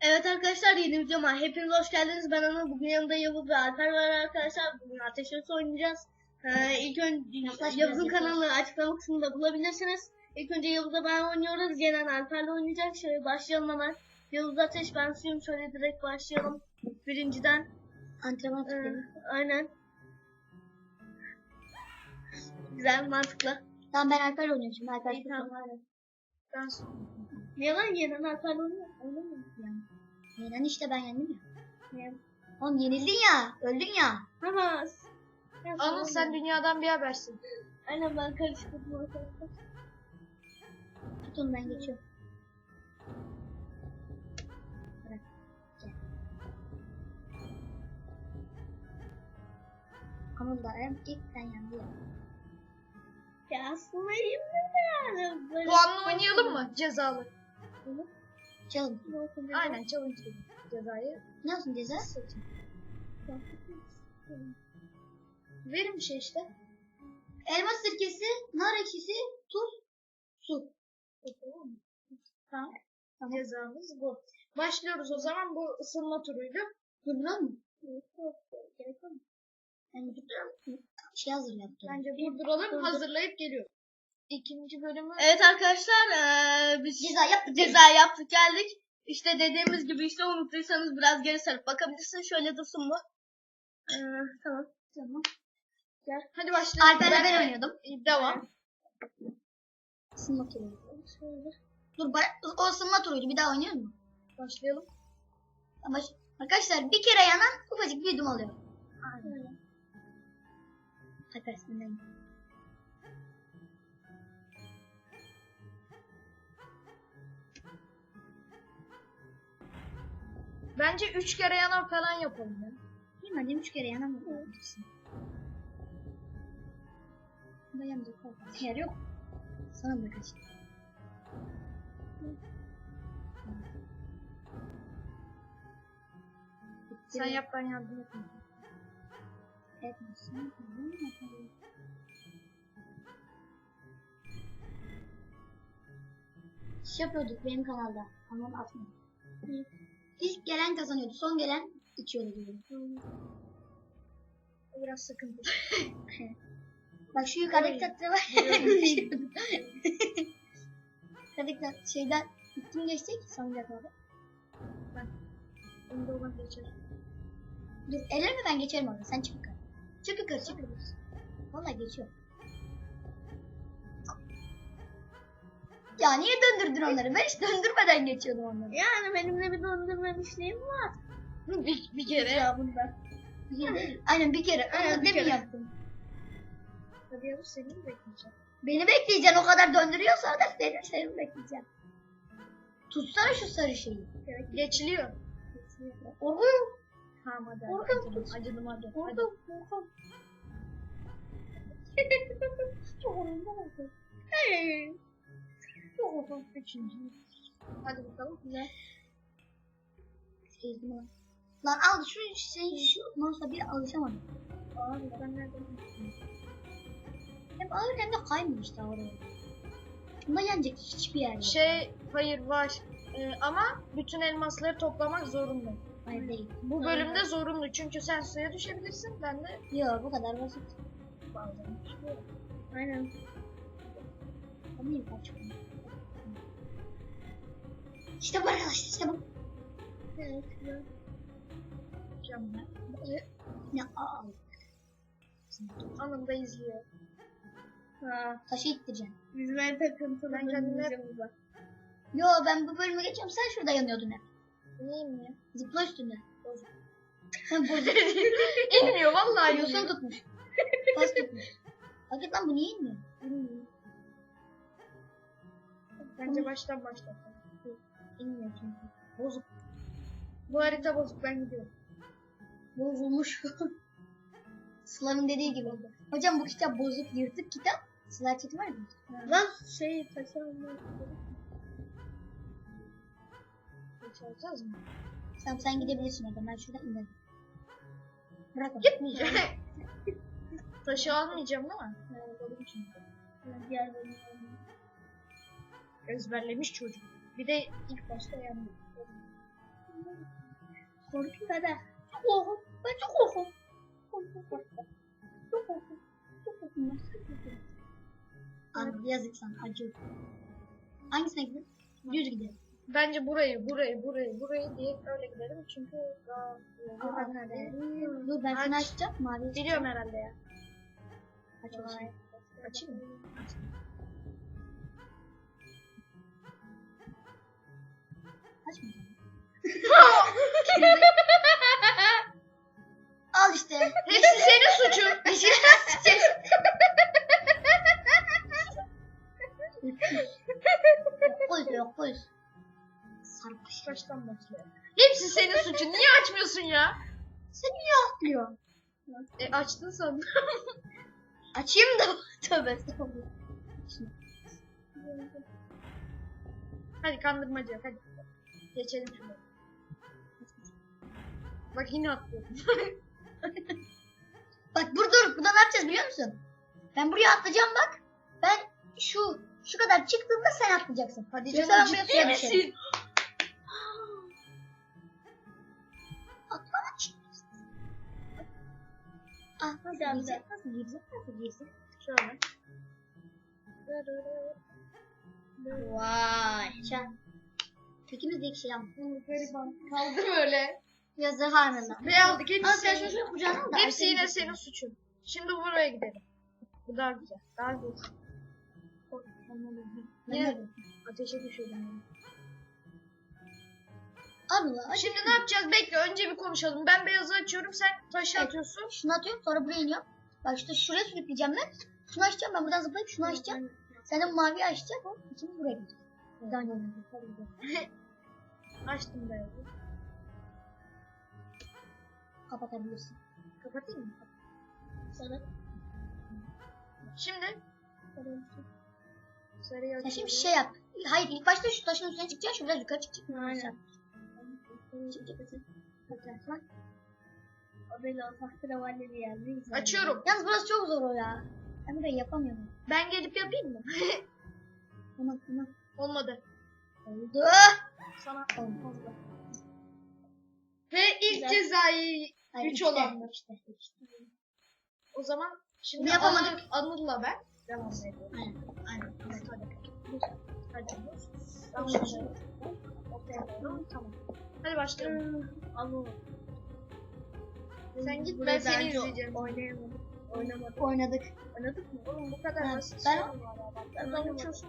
Evet arkadaşlar yeni videoma hepiniz hoş geldiniz. Ben Anıl. Bugün yanımda Yavuz ve Alper var arkadaşlar. Bugün Ateş Arası oynayacağız. Ee, ilk önce Yavuz'un kanalını açıklama kısmında bulabilirsiniz. İlk önce Yavuz'la ben oynuyoruz. Yenen Alper'le oynayacak. Şöyle başlayalım hemen. Yavuz Ateş ben suyum. Şöyle direkt başlayalım. Birinciden. Antrenman Ee, aynen. Güzel mantıklı. Tamam ben Alper oynuyorum şimdi. Alper İyi, tamam. Ben Niye lan yenen Alper'le oynuyor? Oynamıyor. Yani. Yenen işte ben yendim ya. Yani. Oğlum yenildin ya. Öldün ya. Ama Anıl sen dünyadan bir habersin. Aynen ben karıştırdım arkadaşlar. Tutun ben geçiyorum. Bırak. Gel. Anıl da hem ilk sen yendi ya. Ya aslında iyi mi yani? Böyle Puanla oynayalım mı? Cezalı. Çalın. Aynen challenge gibi cezayı. Ne olsun ceza? Verin bir şey işte. Elma sirkesi, nar ekşisi, tuz, su. Tamam. Cezamız bu. Başlıyoruz o zaman bu ısınma turuydu. Durduralım mı? Ben durduralım. Şey hazırladım. Bence durduralım hazırlayıp geliyor. İkinci bölümü Evet arkadaşlar eee, biz Ceza yaptık. ceza yaptık geldik. İşte dediğimiz gibi işte unuttuysanız biraz geri sarıp bakabilirsin. Şöyle dursun bu. Eee, tamam. Tamam. hadi başlayalım. Alper'le ben oynuyordum. Devam. Isınma turu. Dur ba- o ısınma turuydu. Bir daha oynuyor mu? Başlayalım. Ama ş- arkadaşlar bir kere yanan ufacık bir yudum alıyor. Aynen. Alper Bence üç kere yanar falan yapalım ya. Annem üç kere yanan mı? Dayanacak Yer yok. Sana kaç? Sen yap ben yardım etmeyeyim. Etmesin. Şey yapıyorduk benim kanalda. Ama atmadım. İlk gelen kazanıyordu. Son gelen içiyordu gibi. Biraz sıkıntı. Bak şu yukarıdaki tatlı var. yukarıdaki şeyden kim geçecek? Sanacak abi. Onu da olan geçer. Dur ellerimi ben geçerim orada. Sen çık yukarı. Çık yukarı çık yukarı. Valla geçiyor. Ya niye döndürdün onları? Ben hiç döndürmeden geçiyordum onları. Yani benimle bir döndürmemişliğim var. Bir, bir kere. Ya bunda. Aynen bir kere. Aynen, Aynen bir kere. yaptım. Hadi Yavuz seni mi bekleyeceğim? Beni bekleyeceksin o kadar döndürüyorsa da seni, seni bekleyeceğim. Tutsana şu sarı şeyi. Geçiliyor. Orada Tamam hadi. Orkun hadi. Acıdım, hadi. Orada orada. Çok oldu. Hey. Oyunda. Üçüncü. Hadi bakalım. Güzel. Sezdim lan. Lan al şu şey şu mouse'a bir alışamadım. Abi ben nereden Hem ağır hem de kaymıyor işte oraya. Bunda yenecek hiçbir yer yok. Şey hayır var. Ee, ama bütün elmasları toplamak zorunlu. Hayır değil. Bu bölümde zorunlu çünkü sen suya düşebilirsin ben de Yok bu kadar basit. bazen düşüyorum. Aynen. Ama yukarı çıkıyor. İşte bu arkadaşlar işte bu. Evet. ben. Ne aa. Anında izliyor. Ha. Taşı ittireceğim. En takıntılı Ben kendime-. Yo ben bu bölümü geçiyorum sen şurada yanıyordun hep. İneyim ya. Zıpla üstünde. Bozuk. Bozuk. İnmiyor vallahi Yosun tutmuş. Pas tutmuş. Hakikaten bu niye inmiyor? İnmiyor. Bence baştan başla. İnmiyor çünkü. Bozuk. Bu harita bozuk ben gidiyorum. Bozulmuş. Sıla'nın dediği gibi. Hocam bu kitap bozuk yırtık kitap. Sıla çeti var mı? Lan şey taşı almak. Geçeceğiz mi? Sen, gidebilirsin oradan. Ben şurada inerim. Bırak onu. Gitmeyeceğim. Taşı almayacağım değil mi? Diğer bölüm. Ezberlemiş çocuk. Bir de ilk başta yandım. Korkuyorum dede. Çok korkuyorum. Ben çok korkuyorum. Korkuyorum, korkuyorum. Çok korkuyorum. Çok. Ben çok korkuyorum. Abi yazık sana acıyor. Hangisine gidelim? Düz gidelim. Bence burayı, burayı, burayı, burayı diye öyle gidelim çünkü daha Aa, nerede? Dur ben seni Aç. açacağım. Mavi Biliyorum herhalde ya. Aç bakayım. Açayım mı? Açmayacağım. Al işte. Hepsi senin suçun. Yeşilden sıçacağız. Polis yok polis. Sarmış. Baştan başlayalım. Hepsi senin suçun. Niye açmıyorsun ya? Sen niye atlıyorsun? E açtın sandım. Açayım da. Tövbe estağfurullah. Hadi kandırmacı hadi. Geçelim şunu. Bak yine atlıyorum. Bak dur dur. Burada ne yapacağız biliyor musun? Ben buraya atlayacağım bak. Ben şu şu kadar çıktığımda sen atlayacaksın. Hadi canım ben buraya ciddi misin? düşerim. Atla aç. Ah nasıl girecek? Nasıl girecek? Nasıl girecek? Şöyle. Vay. Çan. Tekimiz de ama. Gariban. Kaldı böyle. Yazı harmında. Ve aldık Al hepsi. sen şunu şunu kucağına da. Hepsi yine senin suçun. Şimdi buraya gidelim. Bu daha güzel. Daha güzel. De- Ateşe düşürdüm. yani. Al la. Şimdi ne yapacağız? Bekle önce bir konuşalım. Ben beyazı açıyorum sen taşı Evet. atıyorsun. Şunu atıyorum sonra buraya iniyorum. Bak işte şuraya sürükleyeceğim ben. Şunu açacağım ben buradan zıplayıp şunu açacağım. Sen de bu maviyi açacaksın. İkimiz buraya gideceğiz. Buradan yollayacağız. Açtım beyazı. Kapatabilirsin. Kapatayım mı? Sonra. Şimdi sarıyı açıyorum. şimdi şey yap. Hayır ilk başta şu taşın üstüne çıkacaksın. Şu biraz yukarı çıkacaksın. Aynen. Çık, çık, çık. Bak. O böyle bir yer. Ne güzel. Açıyorum. Yalnız burası çok zor o ya. Ben burayı yapamıyorum. Ben gelip yapayım mı? Tamam tamam. Olmadı. Oldu. Sana. Ve ilk Güzel. cezayı Hayır, Üç işte, olan. işte, o zaman şimdi yapamadık. Anıl, Anıl'la ben devam ediyoruz. Aynen. Aynen. Evet, hadi. Hadi. Tamam. Ortaya doğru. Tamam. Hadi başlayalım. Ama Sen git ben seni izleyeceğim. Oynayamadım. Oynamadım. Oynadık. Oynadık mı? Oğlum bu kadar basit. ben- şey Ben buraya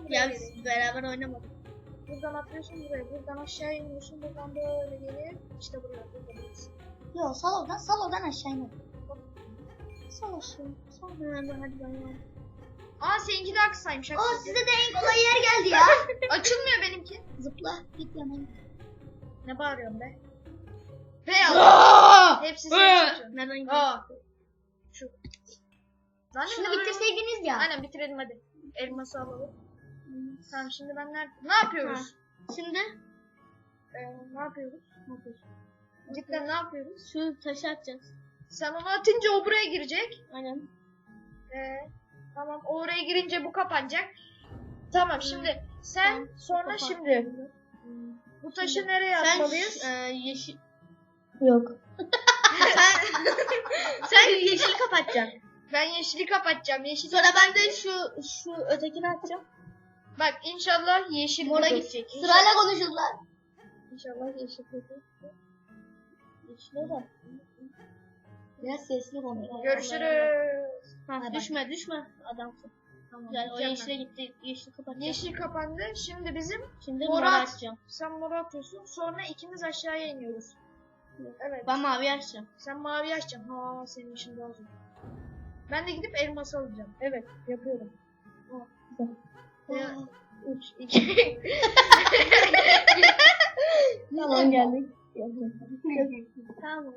Ya geliyorsun. biz beraber oynamadık. Buradan atlıyorsun buraya. Buradan aşağı iniyorsun. Buradan böyle gelip işte buraya. Burada değilsin. Yo sal oradan sal oradan aşağı in. Sal aşağı. Sal. Hadi hadi ben Aa seninki daha kısaymış. Aa haklısın. size de en kolay yer geldi ya. Açılmıyor benimki. Zıpla. Git yanına. Ne bağırıyorsun be? Beyaz. Hepsi senin suçun. Nereden gidiyorsun? Şu. Lan Şunu bitirseydiniz ya. Aynen bitirelim hadi. Elması alalım. Tamam şimdi ben nerede? Ne yapıyoruz? Şimdi Ee, ne yapıyoruz? Ne yapıyoruz? Cidden ne yapıyoruz? şu taşı atacağız. Sen onu atınca o buraya girecek. Aynen. Ee, tamam o oraya girince bu kapanacak. Tamam şimdi sen sonra kapat. şimdi bu taşı nereye Sen atmalıyız? e, yeşil Yok. sen sen yeşil kapatacaksın. Ben yeşili kapatacağım. Yeşil Sonra ben de şu şu ötekini atacağım. Bak inşallah yeşil Mora gidecek. Sırayla konuşurlar. İnşallah yeşil budur. Yeşil da. Biraz sesli konuş. Görüşürüz. Ha, Hadi. düşme düşme adamsın. Tamam. Yani o yeşile gitti. Yeşil kapatacağım. Yeşil kapandı. Şimdi bizim Şimdi Mora açacağım. sen mora atıyorsun. Sonra ikimiz aşağıya iniyoruz. Evet. Ben mavi açacağım. Sen mavi açacaksın. Ha senin işin daha zor. Ben de gidip elması alacağım. Evet yapıyorum. Ya, üç, iki. Tamam geldik. Tamam.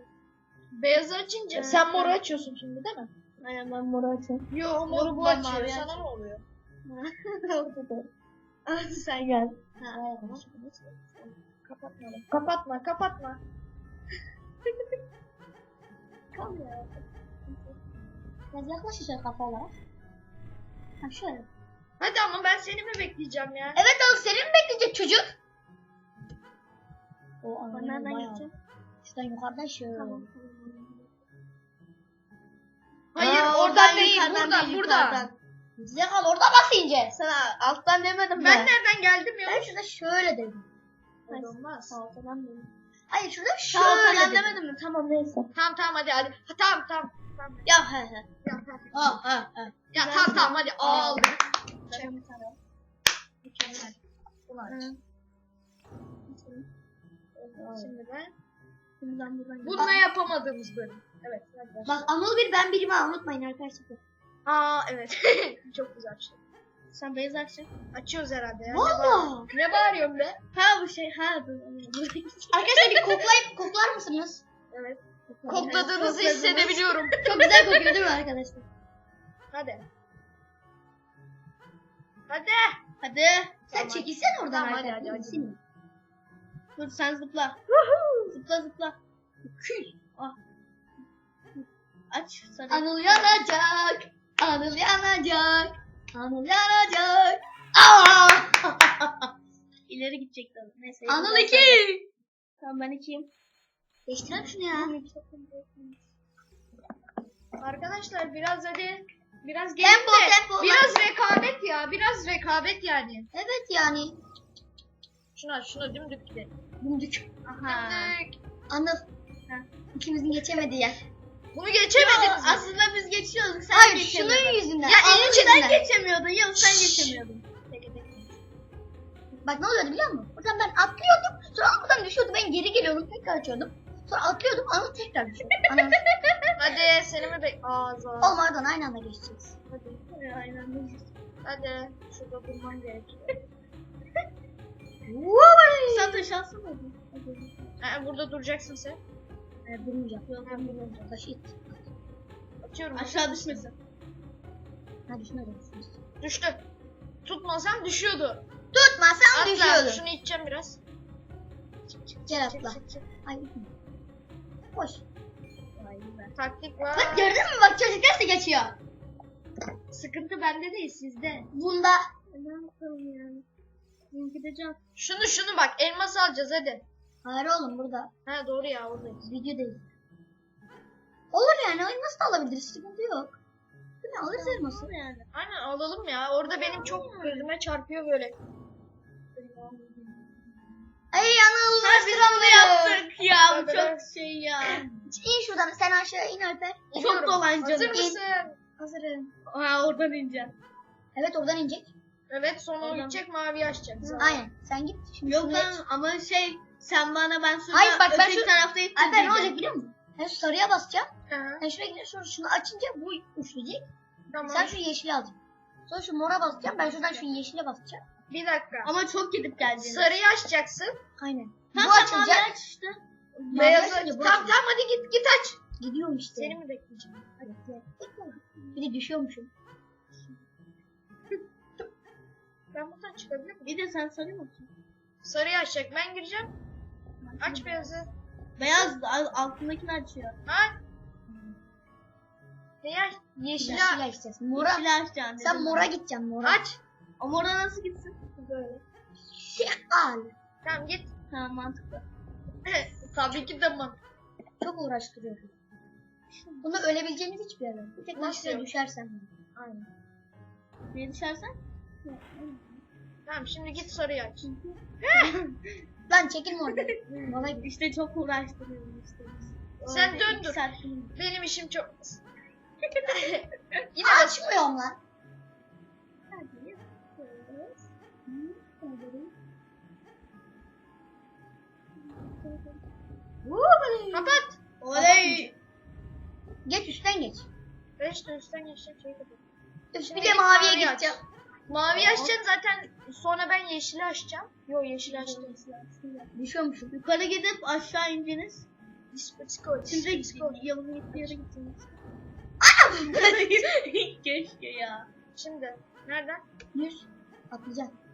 Beyazı açınca sen moru açıyorsun şimdi değil mi? Aynen ben mora açacağım. Yo moru bu açıyor. mavi Sana açıyorum. ne oluyor? Hadi sen gel. Kapatma. Kapatma kapatma. Kal ya. Biraz yaklaş işte kafa olarak. Ha şöyle. Hadi ama ben seni mi bekleyeceğim ya? Evet oğlum seni mi bekleyecek çocuk? O Ben anlamı nereden bayağı. gideceğim? Şuradan yukarıdan şöyle. Tamam. Hayır Aa, oradan değil yukarıdan buradan değil, buradan. yukarıdan. Zekalı orada bas ince. Sana alttan demedim Ben mi? nereden geldim ya? Ben şurada şöyle dedim. Olmaz. Alttan demedim. Hayır şurada Şöyle şöyle dedim. demedim mi? Tamam neyse. Tamam tamam hadi hadi. Ha, tamam tamam. tamam. Ya he he. Ya, tamam. Ha ha ha. Ya tamam tamam hadi aldım. Mükemmel. Bunu aç. Şimdi ben. Şimdi ben buradan Bununla yapamadığımız bölüm. Evet. Bak Anıl bir ben birim ha unutmayın arkadaşlar. Aa evet. Çok güzel şey. Sen beyaz açın. Açıyoruz herhalde ya. Valla. ne bağırıyorsun be? Ha bu şey ha. Arkadaşlar bir koklayıp koklar mısınız? Evet. Kokladığınızı hissedebiliyorum. Çok güzel kokuyor değil mi arkadaşlar? Hadi. Hadi. Hadi. Sen Tamam. çekilsene oradan Tamam, hadi, hadi, hadi. Dur sen zıpla. zıpla zıpla. Kül. Ah. Aç. Sarı. Anıl yanacak. Anıl yanacak. Anıl yanacak. Aa! İleri gidecek tabii. Neyse. Anıl 2. Tamam ben ikiyim. Değiştirelim şunu ya. Arkadaşlar biraz hadi. Biraz Tempo, de. tempo. Biraz rekabet ya. Biraz rekabet yani. Evet yani. Şuna şuna dümdük gidelim. Dümdük. Aha. Dümdük. Anıl. Ha. İkimizin geçemediği yer. Bunu geçemediniz mi? Aslında biz geçiyorduk. Sen Hayır geçemiyordun. şunun yüzünden. Ya elini sen geçemiyordun. Ya sen geçemiyordun. Peki peki. Bak ne oluyordu biliyor musun? Buradan ben atlıyordum. Sonra buradan düşüyordu. Ben geri geliyordum. Tekrar açıyordum. Sonra atlıyordum. Anıl tekrar düşüyordu. Anıl. Hadi seni mi bek... Ağza. Oğlum oradan aynı anda geçeceğiz. Hadi. Aynen öyle. Hadi. Şurada durman gerekiyor. Sen de şanslı mıydın? Ha, burada duracaksın sen. Evet, durmayacağım. Yok, Ha, Durmayacağım. Taşı it. Atıyorum. Aşağı düşmesin. Ha düşmedi. Düştü. Tutmasam düşüyordu. Tutmasam Atla. düşüyordu. Şunu iteceğim biraz. Gel Çık, atla. çık, çık. Ay itme. Koş. Taktik var. Bak gördün mü bak çocuklar da geçiyor. Sıkıntı bende değil sizde. Bunda. Ne yapalım yani? Gideceğim. Şunu şunu bak elmas alacağız hadi. Hayır oğlum burada. Ha doğru ya oradayız. Video değil. Olur yani nasıl da alabiliriz sıkıntı yok. Değil mi? Alırız elması. Nasıl yani? Aynen alalım ya. Orada benim çok gözüme çarpıyor böyle. Ay Anıl. Ha biz bunu yaptık ya. Bu çok şey ya. İn şuradan sen aşağı in Alper. Çok İniyorum. Hazır mısın? Hazırım. Ha oradan ineceğim. Evet oradan inecek. Evet sonra Oradan- gidecek mavi açacak. Aynen. Sen git. Şimdi Yok lan ama şey sen bana ben sonra Hayır, bak ben öteki şu- tarafta ittim Alper ne olacak biliyor musun? Ben şu sarıya basacağım. Hı, Ben şuraya gidiyorum sonra şunu açınca bu üçleyecek. Tamam. Sen şu yeşili alacaksın. Sonra şu mora basacağım. Ben şuradan şu yeşile basacağım. Bir dakika. Ama çok gidip geldin. Sarıyı açacaksın. Aynen. Tamam, bu açılacak. aç işte. Beyazı aç. Tamam tamam hadi git git aç. Gidiyorum işte. Seni mi bekleyeceğim? Hadi gel. Bir de düşüyormuşum. Ben buradan çıkabilir miyim? Bir de sen sarıyor musun? Sarıyı açacak. Ben gireceğim. Aç beyazı. Beyaz al- altındakini açıyor. Aç. Neyi aç? Yeşil Yeşil aç. açacağız. Mora. Yeşili açacaksın Sen mora gideceksin mora. Aç. O mora nasıl gitsin? Böyle. Al. Tamam git. Tamam mantıklı. Tabii ki de man. Çok uğraştırıyor. Bunda ölebileceğiniz hiçbir yer yok. Bir tek yok? düşersen. Aynen. Ne düşersen? Tamam şimdi git sarıyı aç. Lan çekilme oradan. Bana. İşte çok uğraştırıyorum işte. Sen Öyle dön iki dur. saat şimdi. Benim işim çok... Yine aç. Açmıyorum lan. Kapat. Oley! Geç üstten geç. Ben işte üstten geçeceğim şeyi kapat. Üf, Şimdi bir de maviye gideceğim. Mavi açacaksın zaten sonra ben yeşili açacağım. Yo yeşil açtım. Düşüyormuşum. Yukarı gidip aşağı indiniz. Disco, Şimdi yolun gittiği yere gittiniz. Keşke ya. Şimdi nereden? Yüz. Atlayacaksın.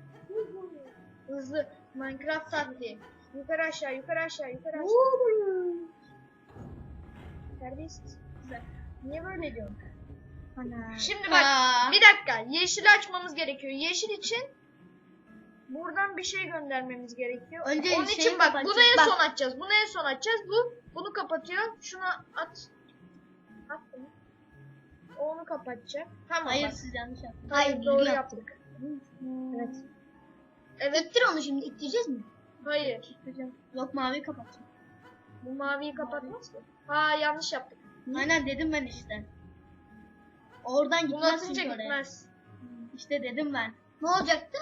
Hızlı. Minecraft taktiği. Yukarı aşağı, yukarı aşağı, yukarı aşağı. Terbiyesiz. Güzel. Niye böyle diyorsun? Ana. Şimdi bak Aa. bir dakika. Yeşili açmamız gerekiyor. Yeşil için buradan bir şey göndermemiz gerekiyor. Önce Onun şeyi için bak bunu en son açacağız. Bunu en son açacağız. Bu bunu kapatıyor. Şuna at. At bunu. O Onu kapatacak. Tamam Hayır bak. siz yanlış yaptınız. Hayır doğru doğru yaptık. yaptık. Evet. Evet. İttir onu şimdi. İttireceğiz mi? Hayır. Yok mavi kapatacağım. Bu maviyi kapatmaz mı? Ha yanlış yaptık. Aynen dedim ben işte. Oradan Bunu gitmez atınca çünkü oraya. gitmez. İşte dedim ben. Ne olacaktı?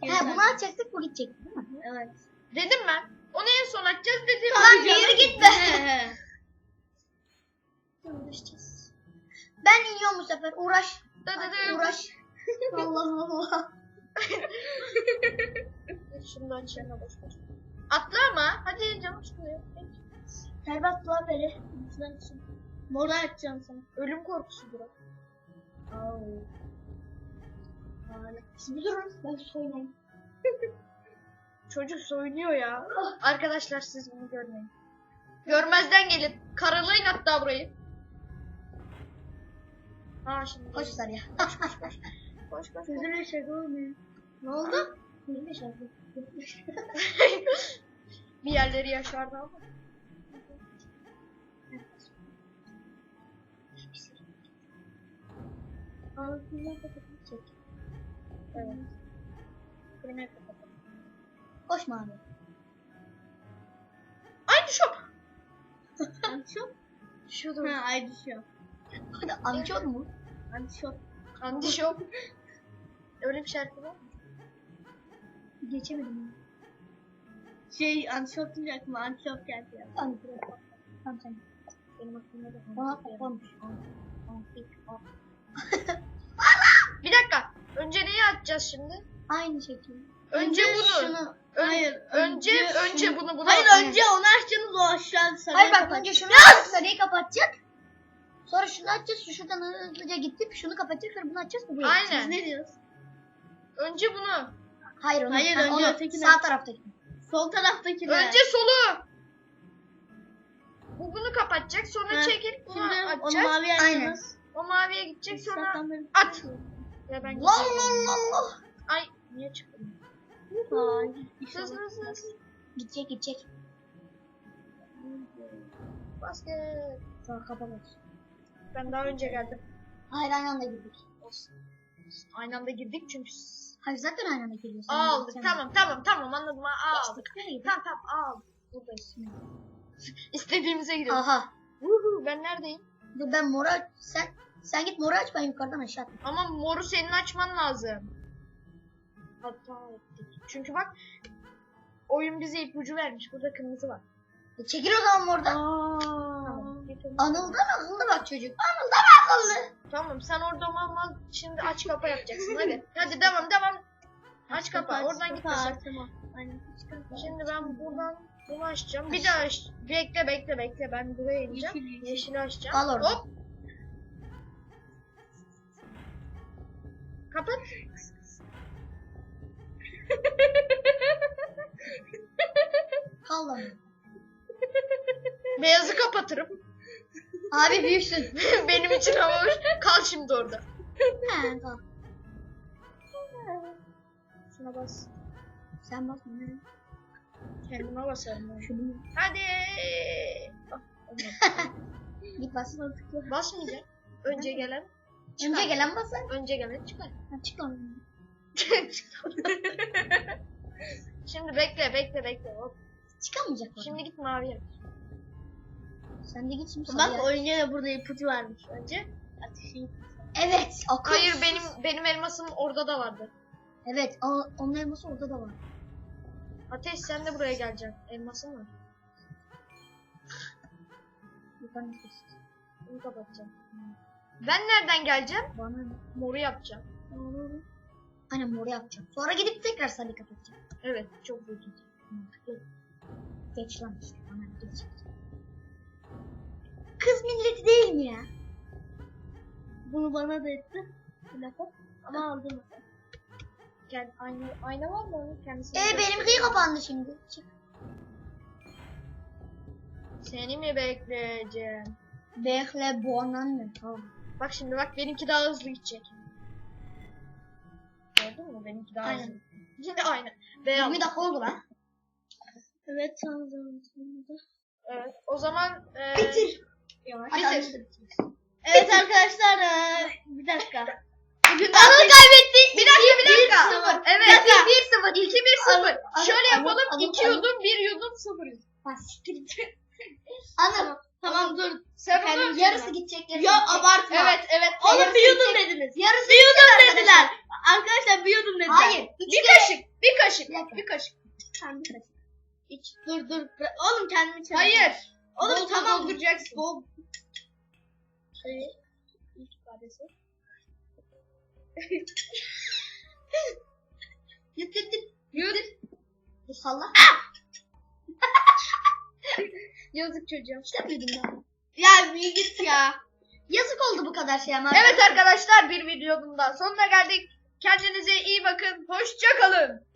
He bunu açacaktık bu gidecekti değil mi? Evet. Dedim ben. Onu en son açacağız dedim. Lan yürü git be. He he. Uğraşacağız. Ben iniyorum bu sefer. Uğraş. Da da da. Uğraş. Allah Allah. Şunu da aç yana boş ver. Atla ama. Hadi canım sıkılıyor. Serbat dua beri. Moru açacağım sana. Ölüm korkusudur o. Şimdi durun. Ben söyleyeyim. Çocuk soyunuyor ya. Arkadaşlar siz bunu görmeyin. Görmezden gelin. Karalayın hatta burayı. Ha şimdi. Koş Sarıya. koş koş. Koş koş. Üzülür şey olmuyor. Ne oldu? Ne şarkı? Bir yerleri yaşardı ama. Ağzını kapatıp çek. Evet. Kırmaya kapatalım. Koş mavi. Aynı şop. Antişop? Şudur. Ha ay düşüyor. Hadi amca mu? Antişop. Anti şop. Öyle bir şarkı var mı? Geçemedim. Şey antişop deyince aklıma antişop geldi ya. Tamam. Tamam sen. Benim aklımda da. Ona kapanmış. Bir dakika. Önce neyi atacağız şimdi? Aynı şekilde. Önce, bunu. Şunu. Ön- Hayır. önce önce şunu- bunu bunu. Hayır atacağız. önce onu açacaksınız o aşağı sarıya Hayır bak önce şunu sarıyı kapatacak. Sonra şunu açacağız. Şu şuradan hızlıca gidip şunu kapatacak. Sonra bunu açacağız. Bu Aynen. Siz ne diyorsunuz? Önce bunu. Hayır onu. Hayır, ha, önce onu. ötekini. Sağ taraftaki. Sol taraftaki. Önce solu. Bu bunu kapatacak. Sonra Ha, çekip bunu Şimdi atacağız. mavi açacağız. O maviye gidecek sonra at. Ya ben Lan lan lan lan. Ay niye? Ay, Hızlı inşallah. hızlı hızlı. Gidecek gidecek. Basket. Sonra kapatalım. Ben daha önce geldim. Hayır aynı anda girdik. Olsun. Aynı anda girdik çünkü Hayır zaten aynı anda. A aldık. Tamam tamam tamam anladım. A aldık. Tamam tamam aldık. Buradayız. İstediğimize gidiyoruz. Aha. Uhu, ben neredeyim? Dur ben moru aç. Sen sen git moru aç ben yukarıdan aşağı atayım. Ama moru senin açman lazım. Hata ettik. Çünkü bak oyun bize ipucu vermiş. Burada kırmızı var. E çekil o zaman mordan. Tamam. Anıldan akıllı bak çocuk. Anıldan akıllı. Tamam sen orada mal mal şimdi aç kapa yapacaksın hadi. Hadi devam devam. Aç kapa oradan git mesela. Tamam. Aynen. Şimdi ben buradan bunu açacağım. Bir daha aç. Bekle bekle bekle ben buraya ineceğim. Yeşil, yeşil. Yeşili açacağım. Kal orada. Hop. Kapat. Lan. Beyazı kapatırım. Abi büyüksün. Benim için hoş. Kal şimdi orada. He kal. Şuna bas. Sen ne? Kendime basarım. Şunu Hadi. Git bas. Basmayacağım. Önce gelen. çıkar. Önce gelen basar. Önce gelen çıkar. Ha, çık lan. Şimdi bekle bekle bekle. Hop. Çıkamayacak. Şimdi git maviye. Sen de git şimdi Bak sarıya. oyuncuya da burada ipucu varmış önce. Ateşi. Evet. Akıl. Hayır benim benim elmasım orada da vardı. Evet. O, onun elması orada da var. Ateş sen de buraya geleceksin. Elmasın var. Yukarı git. Bunu kapatacağım. Ben nereden geleceğim? Bana ne? Moru yapacağım. Aynen moru yapacağım. Sonra gidip tekrar sarıyı kapatacağım. Evet çok büyük. Mantıklı. Geç lan işte. Bana geç. Kız milleti değil mi ya? Bunu bana da etti. Dakika. Ama aldım. Gel ayna, ayna var mı onun kendisine? E benimki kapandı şimdi. Çık. Seni mi bekleyeceğim? Bekle bu anan ne? Tamam. Bak şimdi bak benimki daha hızlı gidecek. Gördün mü? Benimki daha Aynen. hızlı. Şimdi aynen. Beyaz. 20 dakika oldu lan. Evet tam zamanında. Evet. O zaman e, Bitir. Yavaş. Hadi Bitir. hadi. Evet arkadaşlar eee, bir dakika. Bugün Anıl kaybetti. Bir dakika bir dakika. Evet. Bir dakika. 1 0 2 1 0. Anıl- Şöyle Anıl- yapalım. Anıl- 2 Anıl- yudum 1 yudum 0 yudum. Ha, siktir git. Anıl. tamam dur. Sen Yani yarısı gidecek yarısı Ya gidecek. abartma. Evet evet. Oğlum bir yudum dediniz. Yarısı Bir yudum gidecek dediler. Arkadaşlar bir yudum dediler. Hayır. Bir kaşık. Bir kaşık. Bir dakika. Bir kaşık. Sen bir kaşık. İç. Dur dur. Bıra- Oğlum kendimi çevir. Hayır. Oğlum Bol bol tamam. dolduracaksın. Bol. Şey, ilk ifadesi. Yut yut yut. Yut. Salla. Yazık çocuğum. İşte büyüdüm ben. Ya bir git ya. Yazık oldu bu kadar şey ama. Evet arkadaşlar bir videonun da sonuna geldik. Kendinize iyi bakın. Hoşça kalın.